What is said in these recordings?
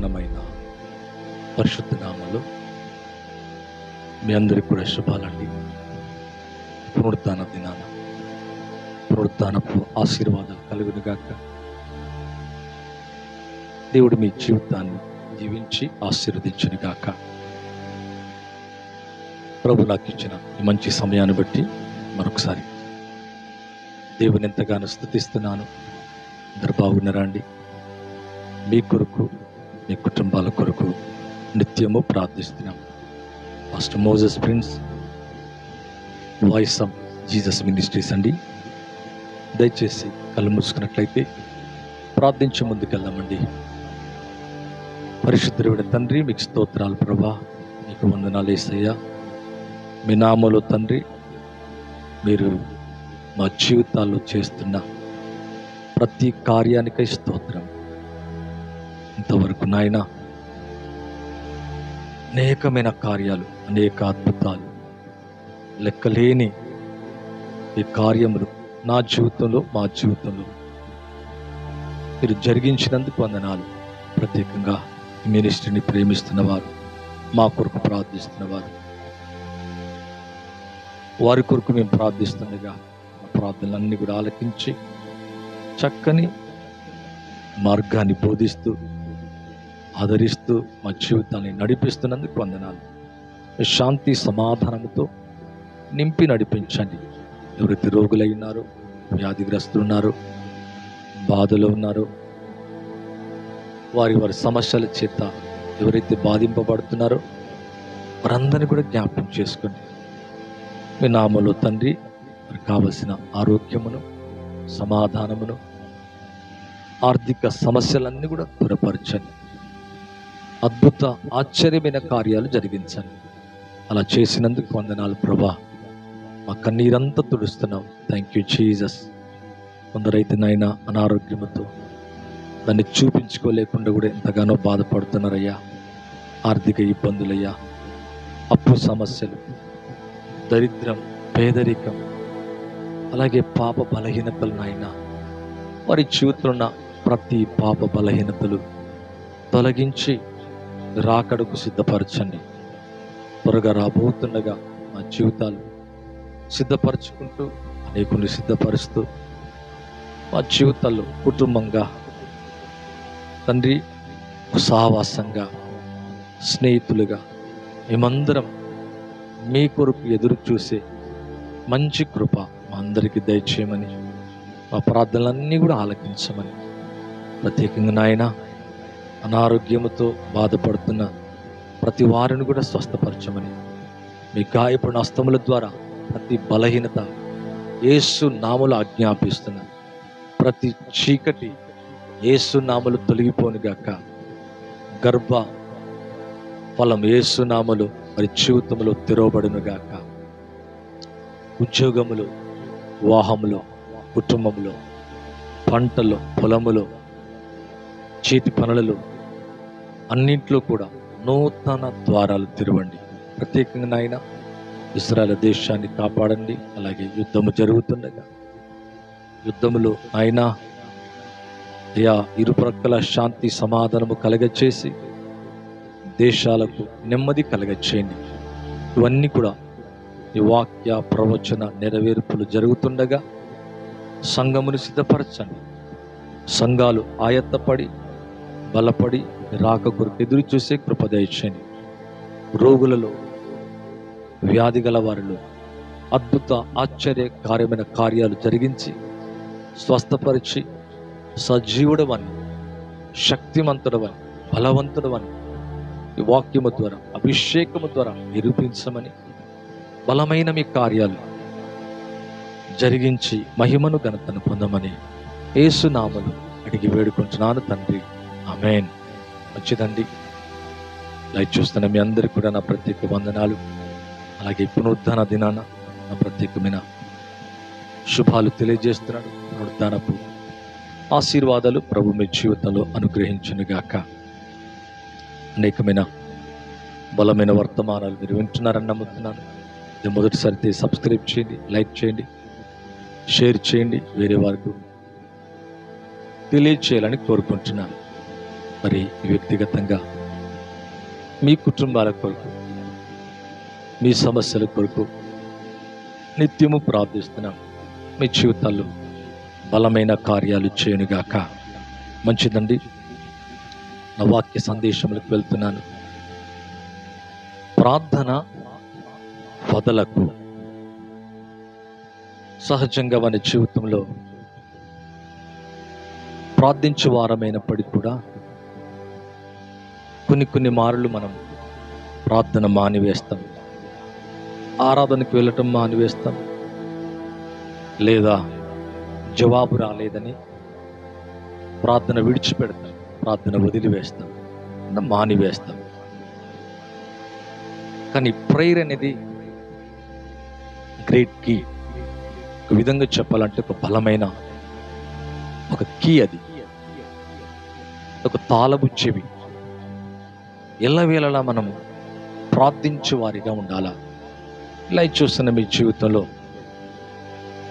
ఘనమైన పరిశుద్ధ నామలో మీ అందరికి కూడా శుభాలండి. పునరుద్ధాన దినాన పునరుద్ధానపు ఆశీర్వాదాలు కలుగును గాక. దేవుడు మీ జీవితాన్ని జీవించి ఆశీర్వదించును గాక. ప్రభు నాకు ఇచ్చిన ఈ మంచి సమయాన్ని బట్టి మరొకసారి దేవుని ఎంతగానో స్థుతిస్తున్నాను. అందరు బాగున్నారా అండి? మీ కొరకు మీ కుటుంబాల కొరకు నిత్యము ప్రార్థిస్తున్నాం. First Moses Prince voice of Jesus ministries అండి. దయచేసి కళ్ళు మూసుకున్నట్లయితే ప్రార్థించే ముందుకెళ్దామండి పరిశుద్ధుడి తండ్రి మీకు స్తోత్రాలు ప్రభా. మీకు వందనాలు వేసయ్యా మీ నామలో తండ్రి మీరు మా జీవితాల్లో చేస్తున్న ప్రతి కార్యానికై నాయన. అనేకమైన కార్యాలు అనేక అద్భుతాలు లెక్కలేని ఈ కార్యములు నా జీవితంలో మా జీవితంలో మీరు జరిగించినందుకు వందనాలు. ప్రత్యేకంగా మినిస్ట్రీని ప్రేమిస్తున్నవారు మా కొరకు ప్రార్థిస్తున్నవారు వారి కొరకు మేము ప్రార్థిస్తుండగా మా ప్రార్థనలన్నీ కూడా ఆలకించి చక్కని మార్గాన్ని బోధిస్తూ ఆదరిస్తూ మా జీవితాన్ని నడిపిస్తున్నందుకు వందనాలు. శాంతి సమాధానంతో నింపి నడిపించండి. ఎవరైతే రోగులై ఉన్నారో వ్యాధిగ్రస్తులు ఉన్నారో బాధలో ఉన్నారో వారి వారి సమస్యల చేత ఎవరైతే బాధింపబడుతున్నారో వారందరినీ కూడా జ్ఞాపకం చేసుకోండి. మీ నామలో తండ్రి వారికి కావలసిన ఆరోగ్యమును సమాధానమును ఆర్థిక సమస్యలన్నీ కూడా దూరపరచండి. అద్భుత ఆశ్చర్యమైన కార్యాలు జరిగించండి అలా చేసినందుకు వందనాలు ప్రభా. మా కన్నీరంతా తుడుస్తున్నాం. థ్యాంక్ యూ చీజస్ కొందరైతే నాయన అనారోగ్యంతో దాన్ని చూపించుకోలేకుండా కూడా ఎంతగానో బాధపడుతున్నారయ్యా. ఆర్థిక ఇబ్బందులయ్యా. అప్పు సమస్యలు దరిద్రం పేదరికం అలాగే పాప బలహీనతలు నాయన. వారి జీవితంలో ఉన్న ప్రతి పాప బలహీనతలు తొలగించి రాకడకు సిద్ధపరచండి. త్వరగా రాబోతుండగా మా జీవితాలు సిద్ధపరచుకుంటూ అనేకుని సిద్ధపరుస్తూ మా జీవితాల్లో కుటుంబంగా తండ్రి సహవాసంగా స్నేహితులుగా మేమందరం మీ కొరకు ఎదురు చూసే మంచి కృప మా అందరికీ దయచేయమని మా ప్రార్థనలన్నీ కూడా ఆలకించమని ప్రత్యేకంగా నాయన అనారోగ్యముతో బాధపడుతున్న ప్రతి వారిని కూడా స్వస్థపరచమని. మీ గాయపడిన హస్తముల ద్వారా ప్రతి బలహీనత ఏసు నాములు ఆజ్ఞాపిస్తున్న. ప్రతి చీకటి ఏసు నాములు తొలగిపోనుగాక గర్భ ఫలం ఏసు నాములు మరి జీవితంలో తెరవబడునుగాక ఉద్యోగములు వివాహములో కుటుంబంలో పంటలు పొలములో చేతి పనులలో అన్నింట్లో కూడా నూతన ద్వారాలు తెరవండి. ప్రత్యేకంగా నాయన ఇస్రాయల్ దేశాన్ని కాపాడండి. అలాగే యుద్ధము జరుగుతుండగా యుద్ధములో ఆయన అయా ఇరుప్రక్కల శాంతి సమాధానము కలగచేసి దేశాలకు నెమ్మది కలగచేయండి. ఇవన్నీ కూడా ఈ వాక్య ప్రవచన నెరవేర్పులు జరుగుతుండగా సంఘమును సిద్ధపరచండి. సంఘాలు ఆయత్తపడి బలపడి రాక కొరకు ఎదురు చూసే కృపదయచ్చని రోగులలో వ్యాధి గల వారిలో అద్భుత ఆశ్చర్య కార్యమైన కార్యాలు జరిగించి స్వస్థపరిచి సజీవుడవని శక్తిమంతుడవని బలవంతుడవని వాక్యము ద్వారా అభిషేకము ద్వారా నిరూపించమని బలమైన మీ కార్యాలు జరిగించి మహిమను ఘనతను పొందమని ఏసునామలు అడిగి వేడుకుంటున్నాను తండ్రి. అమేన్ మంచిదండి లైట్ చూస్తున్న మీ అందరికి కూడా నా ప్రత్యేక వందనాలు. అలాగే పునరుద్ధాన దినాన నా ప్రత్యేకమైన శుభాలు తెలియజేస్తున్నాడు. పునరుద్ధానపు ఆశీర్వాదాలు ప్రభు మీ జీవితంలో అనుగ్రహించునుగాక. అనేకమైన బలమైన వర్తమానాలు మీరు వింటున్నారని నమ్ముతున్నాను. ఇది మొదటిసారి సబ్స్క్రైబ్ చేయండి లైక్ చేయండి షేర్ చేయండి వేరే వారికి తెలియచేయాలని కోరుకుంటున్నాను. మరి వ్యక్తిగతంగా మీ కుటుంబాల కొరకు మీ సమస్యల కొరకు నిత్యము ప్రార్థిస్తున్నాం. మీ జీవితాల్లో బలమైన కార్యాలు చేయనుగాక. మంచిదండి. నా వాక్య సందేశములకు వెళ్తున్నాను. ప్రార్థన వదలకు. సహజంగా మన జీవితంలో ప్రార్థించే వారమైనప్పటికీ కూడా కొన్ని కొన్ని మార్లు మనం ప్రార్థన మానివేస్తాం. ఆరాధనకు వెళ్ళటం మానివేస్తాం. లేదా జవాబు రాలేదని ప్రార్థన విడిచిపెడతాం. ప్రార్థన వదిలివేస్తాం. మానివేస్తాం. కానీ ప్రేయర్ అనేది గ్రేట్ కీ. ఒక విధంగా చెప్పాలంటే ఒక బలమైన ఒక కీ అది. ఒక తాళపు చెవి. ఎల్లవేళలా మనము ప్రార్థించు వారిగా ఉండాలా? ఇలా చూస్తున్న మీ జీవితంలో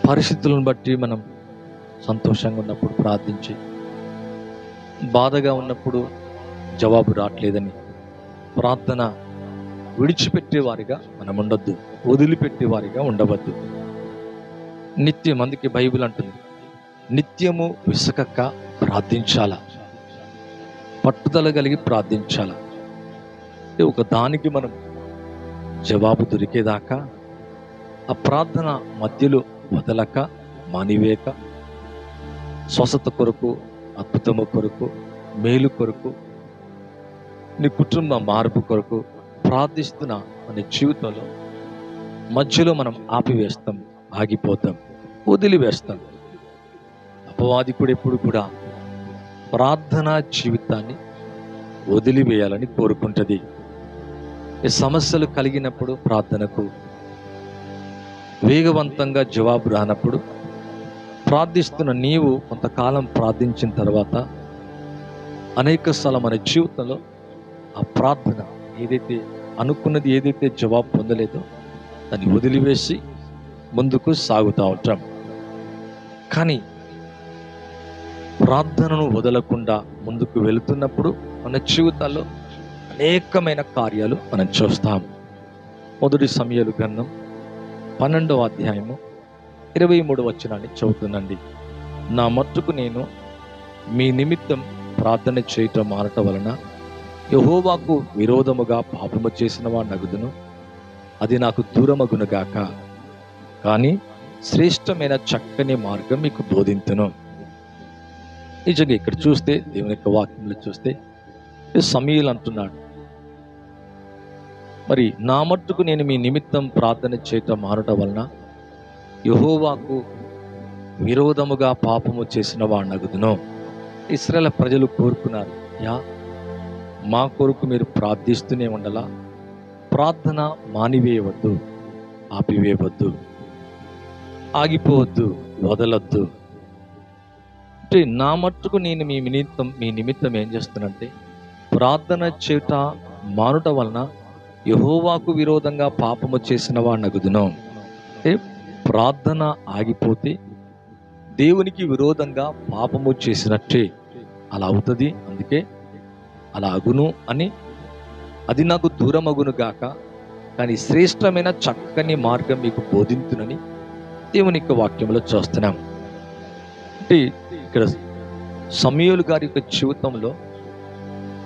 పరిస్థితులను బట్టి మనం సంతోషంగా ఉన్నప్పుడు ప్రార్థించి బాధగా ఉన్నప్పుడు జవాబు రావట్లేదని ప్రార్థన విడిచిపెట్టే వారిగా మనం ఉండొద్దు వదిలిపెట్టే వారిగా ఉండవద్దు. నిత్యం అందుకే బైబిల్ అంటుంది నిత్యము విసకక్క ప్రార్థించాల? పట్టుదల కలిగి ప్రార్థించాలా? ప్రతి ఒక దానికి మనం జవాబు దొరికేదాకా ఆ ప్రార్థన మధ్యలో వదలక మానివేక స్వస్థత కొరకు అద్భుతము కొరకు మేలు కొరకు నీ కుటుంబ మార్పు కొరకు ప్రార్థిస్తున్న మన జీవితంలో మధ్యలో మనం ఆపివేస్తాం ఆగిపోతాం వదిలివేస్తాం. అపవాదికుడు ఎప్పుడు కూడా ప్రార్థనా జీవితాన్ని వదిలివేయాలని కోరుకుంటుంది. ఈ సమస్యలు కలిగినప్పుడు ప్రార్థనకు వేగవంతంగా జవాబు రానప్పుడు ప్రార్థిస్తున్న నీవు కొంతకాలం ప్రార్థించిన తర్వాత అనేక స్థలం మన జీవితంలో ఆ ప్రార్థన ఏదైతే అనుకున్నది ఏదైతే జవాబు పొందలేదో దాన్ని వదిలివేసి ముందుకు సాగుతూ ఉంటాం. కానీ ప్రార్థనను వదలకుండా ముందుకు వెళుతున్నప్పుడు మన జీవితాల్లో అనేకమైన కార్యాలు మనం చూస్తాం మొదటి సమయాలు గ్రంథం పన్నెండవ అధ్యాయము ఇరవై మూడు వచనాన్ని చదువుతుందండి. నా మట్టుకు నేను మీ నిమిత్తం ప్రార్థన చేయటం మారటం వలన యహోవాకు విరోధముగా పాపము చేసిన వాడు నగుదును అది నాకు దూరమగునుగాక. కానీ శ్రేష్టమైన చక్కని మార్గం మీకు బోధింతును. నిజంగా ఇక్కడ చూస్తే దేవుని యొక్క వాక్యంలో చూస్తే సమీలు అంటున్నాడు. మరి నా మట్టుకు నేను మీ నిమిత్తం ప్రార్థన చేయటం మారటం వలన యహోవాకు విరోధముగా పాపము చేసిన వాడినగుదును ఇస్రాయల్ ప్రజలు కోరుకున్నారు యా మా కొరకు మీరు ప్రార్థిస్తూనే ఉండాలా. ప్రార్థన మానివేయవద్దు ఆపివేయవద్దు ఆగిపోవద్దు వదలొద్దు. అంటే నా మట్టుకు నేను మీ నిమిత్తం మీ నిమిత్తం ఏం చేస్తానంటే ప్రార్థన చేట మానుట వలన యహోవాకు విరోధంగా పాపము చేసిన వాడినగుదును అంటే ప్రార్థన ఆగిపోతే దేవునికి విరోధంగా పాపము చేసినట్టే అలా అవుతుంది. అందుకే అలా అగును అని అది నాకు దూరం అగును గాక. కానీ శ్రేష్టమైన చక్కని మార్గం మీకు బోధించునని దేవుని యొక్క వాక్యంలో చూస్తున్నాం. అంటే ఇక్కడ సమయలు గారి యొక్క జీవితంలో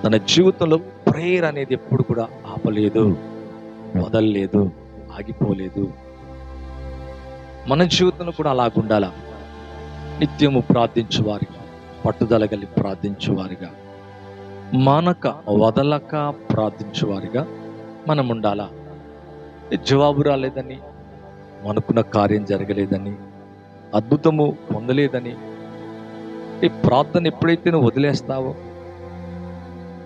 తన జీవితంలో ప్రేయర్ అనేది ఎప్పుడు కూడా ఆపలేదు వదలలేదు ఆగిపోలేదు. మన జీవితంలో కూడా అలాగుండాల నిత్యము ప్రార్థించువారిగా పట్టుదల కలిగి ప్రార్థించువారిగా మానక వదలక ప్రార్థించువారిగా మనం ఉండాలా? జవాబు రాలేదని అనుకున్న కార్యం జరగలేదని అద్భుతము పొందలేదని ఈ ప్రార్థన ఎప్పుడైతే నువ్వు వదిలేస్తావో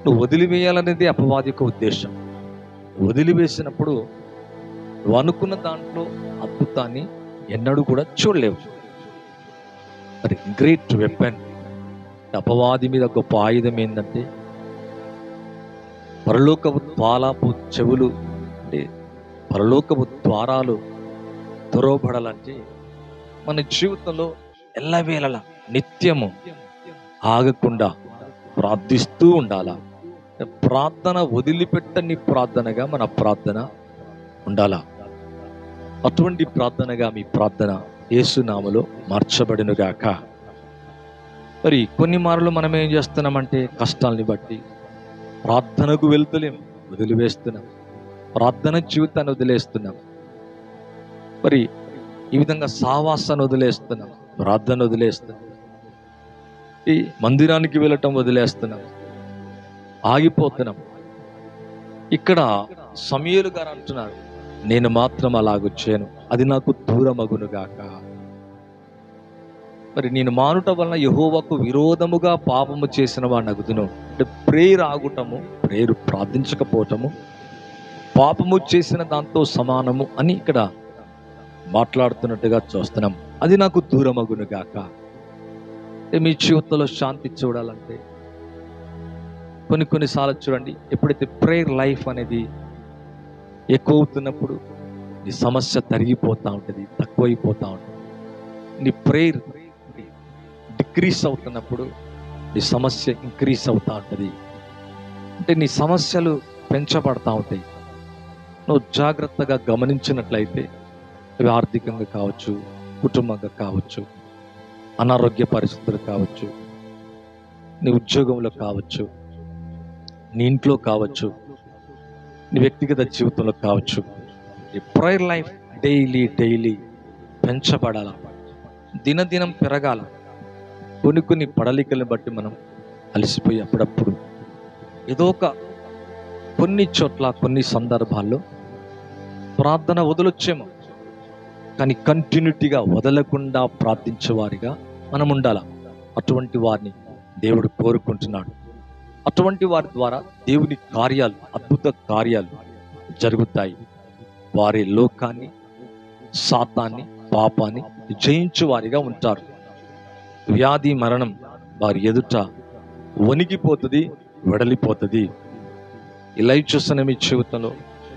నువ్వు వదిలివేయాలనేది అపవాది యొక్క ఉద్దేశం. వదిలివేసినప్పుడు నువ్వు అనుకున్న దాంట్లో అద్భుతాన్ని ఎన్నడూ కూడా చూడలేవు. మరి గ్రేట్ వెపన్ అపవాది మీద గొప్ప ఆయుధం ఏంటంటే పరలోకపు ద్వాలాపు చెవులు అంటే పరలోకపు ద్వారాలు తెరవబడాలంటే మన జీవితంలో ఎల్లవేళలా నిత్యము ఆగకుండా ప్రార్థిస్తూ ఉండాలా? ప్రార్థన వదిలిపెట్టని ప్రార్థనగా మన ప్రార్థన ఉండాలా? అటువంటి ప్రార్థనగా మీ ప్రార్థన యేసునామలో మార్చబడినగాక. మరి కొన్ని మార్లు మనం ఏం చేస్తున్నామంటే కష్టాల్ని బట్టి ప్రార్థనకు వెళ్తలేం వదిలివేస్తున్నాం. ప్రార్థన జీవితాన్ని వదిలేస్తున్నాం. మరి ఈ విధంగా సావాసాన్ని వదిలేస్తున్నాం ప్రార్థన వదిలేస్తున్నాం. ఈ మందిరానికి వెళ్ళటం వదిలేస్తున్నాం. ఆగిపోతున్నాం. ఇక్కడ సమయలు గారు అంటున్నారు నేను మాత్రం అలాగొచ్చాను అది నాకు దూరమగునుగాక. మరి నేను మానుట వలన యహోవకు విరోధముగా పాపము చేసిన వాడిని అగుదును. అంటే ప్రేయర్ ఆగుటము ప్రేయర్ ప్రార్థించకపోవటము పాపము చేసిన దాంతో సమానము అని ఇక్కడ మాట్లాడుతున్నట్టుగా చూస్తున్నాం. అది నాకు దూరమగునుగాక. మీ జీవితంలో శాంతి చూడాలంటే కొన్ని కొన్నిసార్లు చూడండి ఎప్పుడైతే ప్రేయర్ లైఫ్ అనేది ఎక్కువ అవుతున్నప్పుడు నీ సమస్య తరిగిపోతూ ఉంటుంది తక్కువైపోతూ ఉంటుంది. నీ ప్రేయర్ డిక్రీస్ అవుతున్నప్పుడు నీ సమస్య ఇంక్రీస్ అవుతూ ఉంటుంది. అంటే నీ సమస్యలు పెంచబడతా ఉంటాయి. నువ్వు జాగ్రత్తగా గమనించినట్లయితే అవి ఆర్థికంగా కావచ్చు కుటుంబంగా కావచ్చు అనారోగ్య పరిస్థితులు కావచ్చు నీ ఉద్యోగంలో కావచ్చు నీ ఇంట్లో కావచ్చు నీ వ్యక్తిగత జీవితంలో కావచ్చు ఈ ప్రేయర్ లైఫ్ డైలీ డైలీ పెంచబడాల? దినదినం పెరగాల? కొన్ని కొన్ని పడలికలను బట్టి మనం అలసిపోయి అప్పుడప్పుడు ఏదో ఒక కొన్ని చోట్ల కొన్ని సందర్భాల్లో ప్రార్థన వదలొచ్చేమో. కానీ కంటిన్యూటీగా వదలకుండా ప్రార్థించేవారిగా మనం ఉండాల అటువంటి వారిని దేవుడు కోరుకుంటున్నాడు. అటువంటి వారి ద్వారా దేవుని కార్యాలు అద్భుత కార్యాలు జరుగుతాయి. వారి లోకాన్ని శాతాన్ని పాపాన్ని జయించు వారిగా ఉంటారు. వ్యాధి మరణం వారి ఎదుట వణిగిపోతుంది వెడలిపోతుంది. ఇలా చూస్తున్న మీ జీవితంలో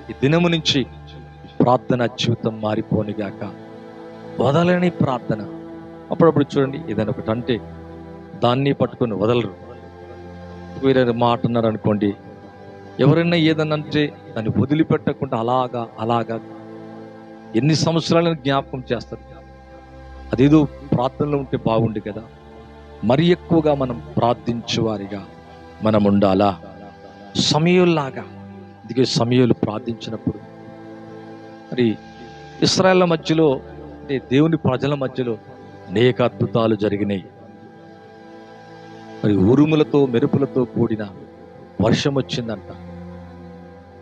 ఈ దినము నుంచి ప్రార్థన జీవితం మారిపోనిగాక వదలని ప్రార్థన. అప్పుడప్పుడు చూడండి ఏదైనా ఒకటి అంటే దాన్ని పట్టుకొని వదలరు. వేరే మాట అన్నారు అనుకోండి ఎవరైనా ఏదన్నా అంటే దాన్ని వదిలిపెట్టకుండా అలాగా అలాగా ఎన్ని సంవత్సరాలను జ్ఞాపకం చేస్తారు. అదేదో ప్రార్థనలో ఉంటే బాగుండు కదా. మరి ఎక్కువగా మనం ప్రార్థించేవారిగా మనం ఉండాలా? సమయంలాగా. అందుకే సమయాలు ప్రార్థించినప్పుడు. మరి ఇస్రాయల్ మధ్యలో అంటే దేవుని ప్రజల మధ్యలో అనేక అద్భుతాలు జరిగినాయి. మరి ఉరుములతో మెరుపులతో కూడిన వర్షం వచ్చిందంట.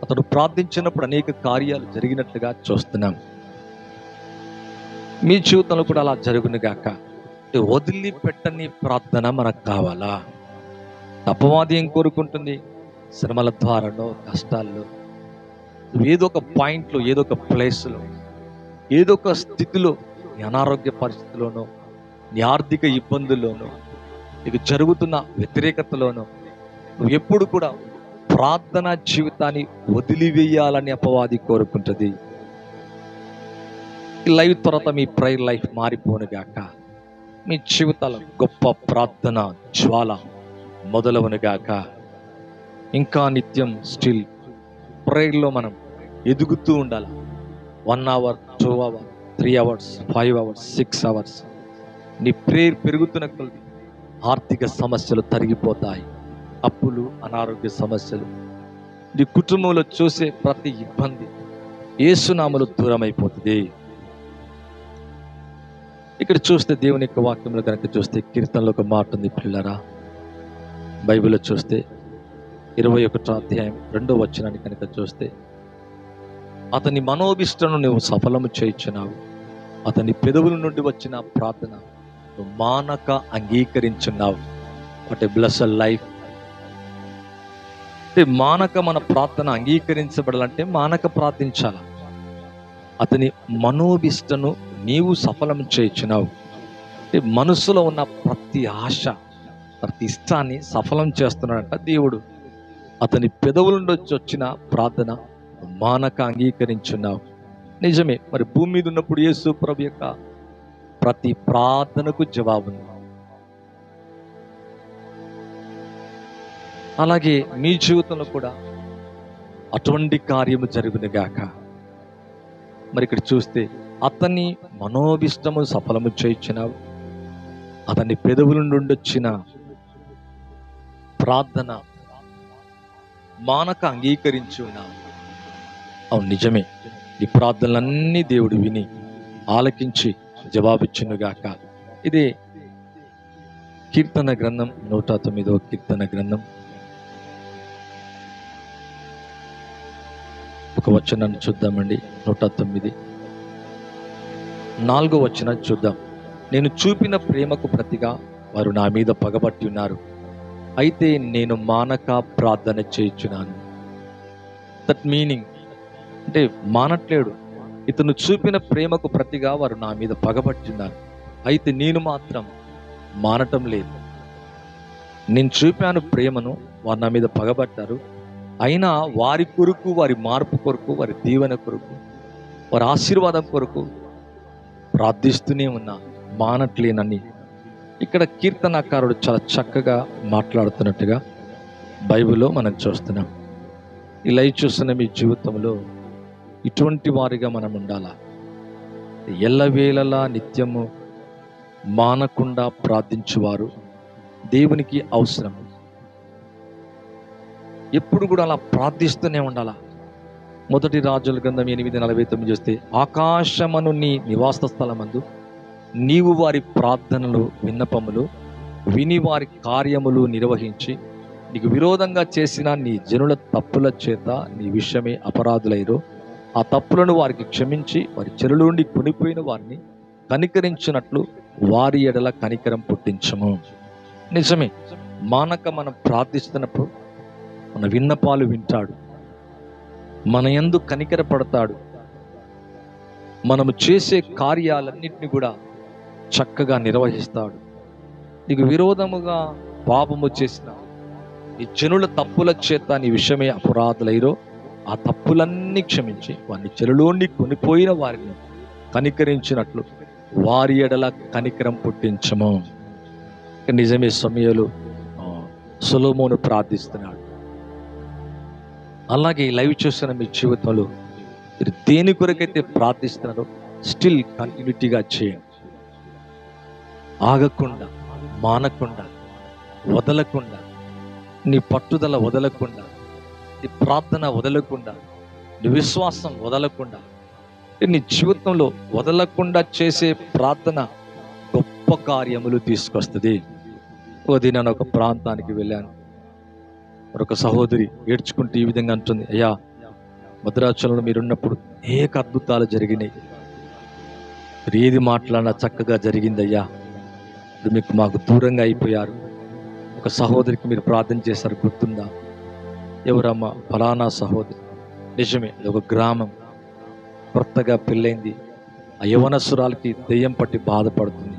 అతడు ప్రార్థించినప్పుడు అనేక కార్యాలు జరిగినట్లుగా చూస్తున్నాం. మీ జీవితంలో కూడా అలా జరుగునుగాక వదిలి వదిలిపెట్టని ప్రార్థన మనకు కావాలా? అపవాది ఏం కోరుకుంటుంది? శ్రమల ద్వారానో కష్టాల్లో ఏదో ఒక పాయింట్లో ఏదో ఒక ప్లేస్లో ఏదో ఒక స్థితిలో నీ అనారోగ్య పరిస్థితిలోనో నీ ఆర్థిక ఇబ్బందుల్లోనో నీకు జరుగుతున్న వ్యతిరేకతలోను నువ్వు ఎప్పుడు కూడా ప్రార్థన జీవితాన్ని వదిలివేయాలని అపవాది కోరుకుంటుంది. లైవ్ తర్వాత మీ ప్రైర్ లైఫ్ మారిపోనుగాక. మీ జీవితాల గొప్ప ప్రార్థన జ్వాల మొదలవనుగాక. ఇంకా నిత్యం స్టిల్ ప్రేయర్లో మనం ఎదుగుతూ ఉండాలి. One hour two hour three hours five hours six hours నీ ప్రేయర్ పెరుగుతున్న కొలది ఆర్థిక సమస్యలు తరిగిపోతాయి. అప్పులు అనారోగ్య సమస్యలు. నీ కుటుంబంలో చూసే ప్రతి ఇబ్బంది ఏసునామలు దూరం అయిపోతుంది ఇక్కడ చూస్తే దేవుని యొక్క వాక్యంలో కనుక చూస్తే కీర్తనలో ఒక మాట ఉంది పిల్లరా. బైబిల్లో చూస్తే ఇరవై ఒకటో అధ్యాయం రెండో వచనాన్ని కనుక చూస్తే అతని మనోభిష్టను నువ్వు సఫలము చేయించినావు అతని పెదవుల నుండి వచ్చిన ప్రార్థన నువ్వు మానక అంగీకరించున్నావు. అంటే బ్లస్ లైఫ్ అంటే మానక మన ప్రార్థన అంగీకరించబడాలంటే మానక ప్రార్థించాల? అతని మనోభిష్టను నీవు సఫలం చేయించినావు అంటే మనసులో ఉన్న ప్రతి ఆశ ప్రతి ఇష్టాన్ని సఫలం చేస్తున్నాడంట దేవుడు. అతని పెదవుల నుంచి వచ్చిన ప్రార్థన మానక అంగీకరించున్నావు. నిజమే. మరి భూమి మీద ఉన్నప్పుడు యేసు ప్రభు యొక్క ప్రతి ప్రార్థనకు జవాబుంది అలాగే మీ జీవితంలో కూడా అటువంటి కార్యము జరుగును గాక. మరి ఇక్కడ చూస్తే అతని మనోభిష్టము సఫలము చేయించినావు అతని పెదవుల నుండి వచ్చిన ప్రార్థన మానక అంగీకరించి ఉన్నావు అవును నిజమే. ఈ ప్రార్థనలన్నీ దేవుడు విని ఆలకించి జవాబిచ్చునుగాక. ఇది కీర్తన గ్రంథం నూట తొమ్మిదో కీర్తన గ్రంథం. ఒక వచనాన్ని చూద్దామండి నూట తొమ్మిది. నాలుగో వచనం చూద్దాం. నేను చూపిన ప్రేమకు ప్రతిగా వారు నా మీద పగబట్టి ఉన్నారు. అయితే నేను మానక ప్రార్థన చేయించున్నాను. దట్ మీనింగ్ అంటే మానట్లేడు. ఇతను చూపిన ప్రేమకు ప్రతిగా వారు నా మీద పగబట్టున్నారు అయితే నేను మాత్రం మానటం లేదు. నేను చూపాను ప్రేమను వారు నా మీద పగబట్టారు. అయినా వారి కొరకు వారి మార్పు కొరకు వారి దీవెన కొరకు వారి ఆశీర్వాదం కొరకు ప్రార్థిస్తూనే ఉన్నా మానట్లేనని ఇక్కడ కీర్తనాకారుడు చాలా చక్కగా మాట్లాడుతున్నట్టుగా బైబిల్లో మనం చూస్తున్నాం. ఇలా చూస్తున్న మీ జీవితంలో ఇటువంటి వారిగా మనం ఉండాలా? ఎల్లవేళలా నిత్యము మానకుండా ప్రార్థించువారు దేవునికి అవసరం ఎప్పుడు కూడా అలా ప్రార్థిస్తూనే ఉండాలా? మొదటి రాజుల గ్రంథం ఎనిమిది నలభై తొమ్మిది చూస్తే ఆకాశమను నీ నివాస స్థలమందు నీవు వారి ప్రార్థనలు విన్నపములు విని వారి కార్యములు నిర్వహించి నీకు విరోధంగా చేసిన నీ జనుల తప్పుల చేత నీ విషయమే అపరాధులైరు. ఆ తప్పులను వారికి క్షమించి వారి చెరుల నుండి కొనిపోయిన వారిని కనికరించినట్లు వారి ఎడల కనికరం పుట్టించము. నిజమే మానక మనం ప్రార్థిస్తున్నప్పుడు మన విన్నపాలు వింటాడు. మన ఎందు కనికర పడతాడు మనము చేసే కార్యాలన్నింటినీ కూడా చక్కగా నిర్వహిస్తాడు. నీకు విరోధముగా పాపము చేసిన ఈ జనుల తప్పుల చేత నీ విషయమే అపరాధులైరో ఆ తప్పులన్నీ క్షమించి వారిని చెరులోని కొనిపోయిన వారిని కనికరించినట్లు వారి ఎడల కనికరం పుట్టించము. నిజమే సమయాలు సులోమోను ప్రార్థిస్తున్నాడు. అలాగే లైవ్ చూస్తున్న మీ జీవితంలో మీరు దేని కొరకైతే ప్రార్థిస్తున్నారో స్టిల్ కంటిన్యూటీగా చేయండి. ఆగకుండా మానకుండా వదలకుండా నీ పట్టుదల వదలకుండా నీ ప్రార్థన వదలకుండా నీ విశ్వాసం వదలకుండా నీ జీవితంలో వదలకుండా చేసే ప్రార్థన గొప్ప కార్యములు తీసుకొస్తుంది. ఓ దినాన ఒక ప్రాంతానికి వెళ్ళాను. మరొక సహోదరి ఏడ్చుకుంటూ ఈ విధంగా అంటుంది అయ్యా భద్రాచలంలో మీరున్నప్పుడు అనేక అద్భుతాలు జరిగినాయి. మీరు ఏది మాట్లాడినా చక్కగా జరిగిందయ్యా ఇప్పుడు మీకు మాకు దూరంగా అయిపోయారు. ఒక సహోదరికి మీరు ప్రార్థన చేశారు గుర్తుందా? ఎవరమ్మా? ఫలానా సహోదరి. నిజమే ఒక గ్రామం. కొత్తగా పెళ్ళైంది. ఆ యవనసురాలకి దెయ్యం పట్టి బాధపడుతుంది.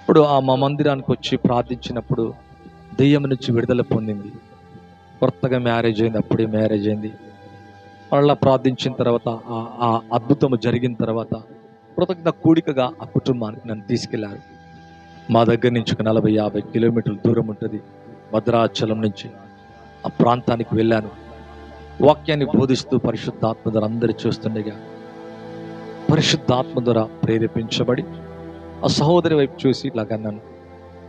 ఇప్పుడు ఆ మా మందిరానికి వచ్చి ప్రార్థించినప్పుడు దెయ్యం నుంచి విడుదల పొందింది. కొత్తగా మ్యారేజ్ అయింది అప్పుడే మ్యారేజ్ అయింది. మళ్ళా ప్రార్థించిన తర్వాత ఆ- ఆ అద్భుతం జరిగిన తర్వాత కృతజ్ఞ కూడికగా ఆ కుటుంబానికి నన్ను తీసుకెళ్ళారు. మా దగ్గర నుంచి ఒక నలభై యాభై కిలోమీటర్ల దూరం ఉంటుంది. భద్రాచలం నుంచి. ఆ ప్రాంతానికి వెళ్ళాను. వాక్యాన్ని బోధిస్తూ పరిశుద్ధాత్మ ద్వారా అందరు చూస్తుండగా పరిశుద్ధాత్మ ద్వారా ప్రేరేపించబడి ఆ సహోదరి వైపు చూసి ఇలాగన్నాను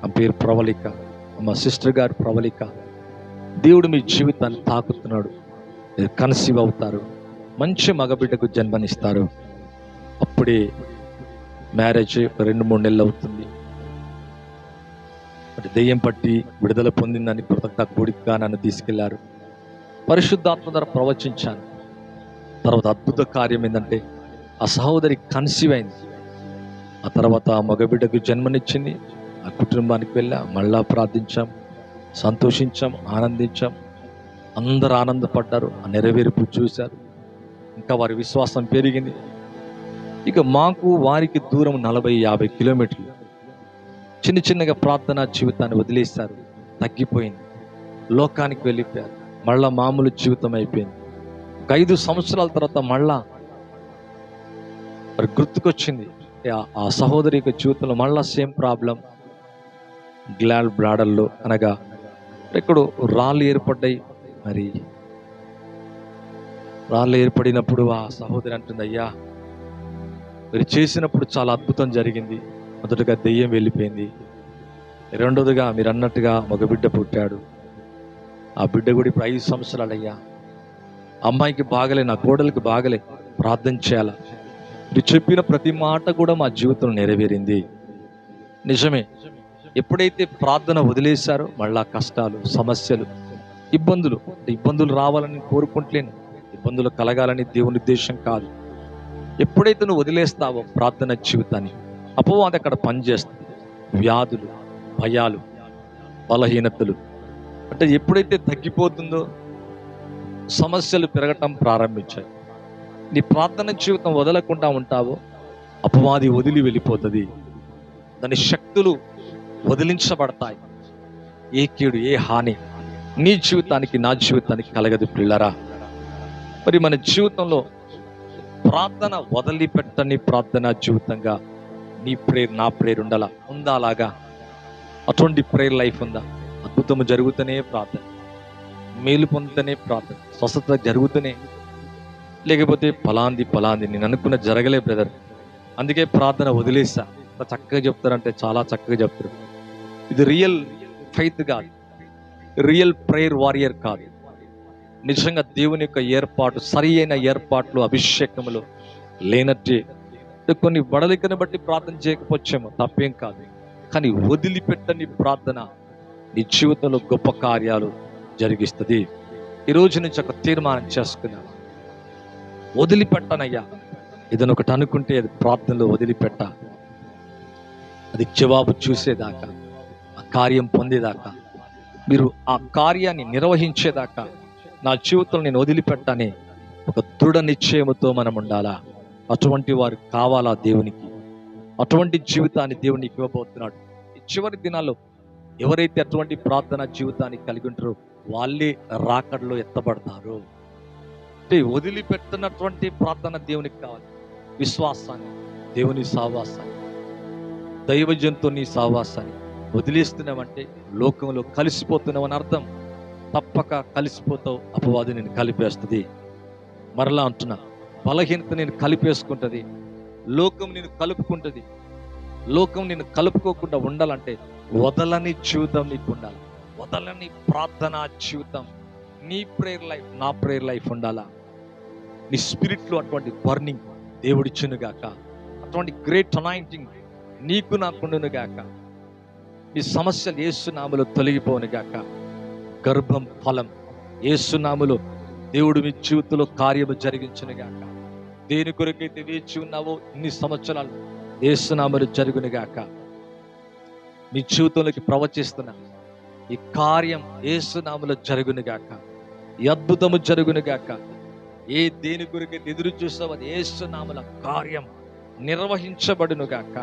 నా పేరు ప్రవళిక మా సిస్టర్ గారు ప్రవళిక. దేవుడు మీ జీవితాన్ని తాకుతున్నాడు. మీరు కన్సీవ్ అవుతారు. మంచి మగబిడ్డకు జన్మనిస్తారు. అప్పుడే మ్యారేజ్ రెండు మూడు నెలలు అవుతుంది. మరి దెయ్యం పట్టి విడుదల పొందిందని కృతజ్ఞ కూడికగా నన్ను తీసుకెళ్ళారు. పరిశుద్ధాత్మ ద్వారా ప్రవచించాను. తర్వాత అద్భుత కార్యం ఏంటంటే ఆ సహోదరి కన్సీవ్ అయింది. ఆ తర్వాత ఆ మగబిడ్డకు జన్మనిచ్చింది. ఆ కుటుంబానికి వెళ్ళా. మళ్ళా ప్రార్థించాం. సంతోషించాం. ఆనందించాం. అందరు ఆనందపడ్డారు. ఆ నెరవేర్పు చూశారు. ఇంకా వారి విశ్వాసం పెరిగింది. ఇక మాకు వారికి దూరం నలభై యాభై కిలోమీటర్లు. చిన్న చిన్నగా ప్రార్థన జీవితాన్ని వదిలేశారు. తగ్గిపోయింది. లోకానికి వెళ్ళిపోయారు. మళ్ళా మామూలు జీవితం అయిపోయింది. ఒక ఐదు సంవత్సరాల తర్వాత మళ్ళా మరి గుర్తుకొచ్చింది. ఆ- సహోదరి యొక్క జీవితంలో మళ్ళా సేమ్ ప్రాబ్లం. గ్లాడ్ బ్లాడర్లో అనగా ఎక్కడో రాళ్ళు ఏర్పడ్డాయి. మరి రాళ్ళు ఏర్పడినప్పుడు ఆ సహోదరి అంటుంది అయ్యా మీరు చేసినప్పుడు చాలా అద్భుతం జరిగింది. మొదటగా దెయ్యం వెళ్ళిపోయింది. రెండోదిగా మీరు అన్నట్టుగా మగ బిడ్డ పుట్టాడు. ఆ బిడ్డ కూడా ఇప్పుడు ఐదు సంవత్సరాలు అయ్యా అమ్మాయికి బాగలే నా కోడలికి బాగలే ప్రార్థన చేయాలా. మీరు చెప్పిన ప్రతి మాట కూడా మా జీవితంలో నెరవేరింది. నిజమే. ఎప్పుడైతే ప్రార్థన వదిలేశారో మళ్ళా కష్టాలు సమస్యలు ఇబ్బందులు ఇబ్బందులు రావాలని కోరుకుంటలేను. ఇబ్బందులు కలగాలని దేవుని ఉద్దేశం కాదు. ఎప్పుడైతే నువ్వు వదిలేస్తావో ప్రార్థన జీవితాన్ని అపవాది అక్కడ పనిచేస్తుంది. వ్యాధులు భయాలు బలహీనతలు. అంటే ఎప్పుడైతే తగ్గిపోతుందో సమస్యలు పెరగటం ప్రారంభించాయి. నీ ప్రార్థన జీవితం వదలకుండా ఉంటావో అపవాది వదిలి వెళ్ళిపోతుంది. దాని శక్తులు వదిలించబడతాయి. ఏ కీడు ఏ హాని నీ జీవితానికి నా జీవితానికి కలగదు పిల్లరా మరి మన జీవితంలో ప్రార్థన వదిలిపెట్టని ప్రార్థన జీవితంగా నీ ప్రేర్ నా ప్రేర్ ఉండాలా? ఉందా అలాగా? అటువంటి ప్రేయర్ లైఫ్ ఉందా? అద్భుతము జరుగుతూనే ప్రార్థన. మేలు పొందుతూనే ప్రార్థన. స్వస్థత జరుగుతూనే. లేకపోతే పలాంది పలాంది నేను అనుకున్న జరగలే బ్రదర్ అందుకే ప్రార్థన వదిలేసా చక్కగా చెప్తారంటే చాలా చక్కగా చెప్తారు. ఇది రియల్ ఫైత్ కాదు. రియల్ ప్రేయర్ వారియర్ కాదు. నిజంగా దేవుని యొక్క ఏర్పాటు సరి అయిన ఏర్పాట్లు అభిషేకములు లేనట్టే కొన్ని వడలికను బట్టి ప్రార్థన చేయకపోవచ్చేమో తప్పేం కాదు. కానీ వదిలిపెట్టని ప్రార్థన నీ జీవితంలో గొప్ప కార్యాలు జరిగిస్తుంది. ఈ రోజు నుంచి ఒక తీర్మానం చేసుకున్నాను వదిలిపెట్టనయ్యా. ఏదైనా ఒకటి అనుకుంటే అది ప్రార్థనలో వదిలిపెట్ట. అది జవాబు చూసేదాకా ఆ కార్యం పొందేదాకా మీరు ఆ కార్యాన్ని నిర్వహించేదాకా నా జీవితంలో నేను వదిలిపెట్టని ఒక దృఢ నిశ్చయముతో మనం ఉండాలా? అటువంటి వారు కావాలా దేవునికి? అటువంటి జీవితాన్ని దేవునికి ఇవ్వబోతున్నాడు. ఈ చివరి దినాల్లో ఎవరైతే అటువంటి ప్రార్థన జీవితాన్ని కలిగి ఉంటారో వాళ్ళే రాకడలో ఎత్తబడతారు. అంటే వదిలిపెట్టినటువంటి ప్రార్థన దేవునికి కావాలి. విశ్వాసాన్ని దేవుని సావాసాన్ని దైవ జంతువుని సావాసాన్ని వదిలేస్తున్నామంటే లోకంలో కలిసిపోతున్నామని అర్థం. తప్పక కలిసిపోతావు అపవాది నేను కలిపేస్తుంది. మరలా అంటున్నా బలహీనత నేను కలిపేసుకుంటుంది. లోకం నేను కలుపుకుంటుంది. లోకం నేను కలుపుకోకుండా ఉండాలంటే వదలని జీవితం నీకు ఉండాలి. వదలని ప్రార్థన జీవితం. నీ ప్రేయర్ లైఫ్ నా ప్రేయర్ లైఫ్ ఉండాలా? నీ స్పిరిట్లో అటువంటి బర్నింగ్ దేవుడిచ్చును గాక. అటువంటి గ్రేట్ అనాయింటింగ్ నీకు నాకుండును గాక. నీ సమస్యలు ఏసునాములు తొలగిపోను గాక. గర్భం ఫలం ఏసునాములు దేవుడు మీ జీవితంలో కార్యము జరిగించును గాక. దేని కొరకైతే వేచి ఉన్నావో ఇన్ని సంవత్సరాలు ఏసునాములు జరుగునిగాక మీ జీవితంలోకి ప్రవచిస్తున్నా ఈ కార్యం ఏసునాములో జరుగునిగాక ఈ అద్భుతము జరుగునిగాక ఏ దేని కొరకైతే ఎదురు చూస్తావో అది కార్యం నిర్వహించబడునుగాక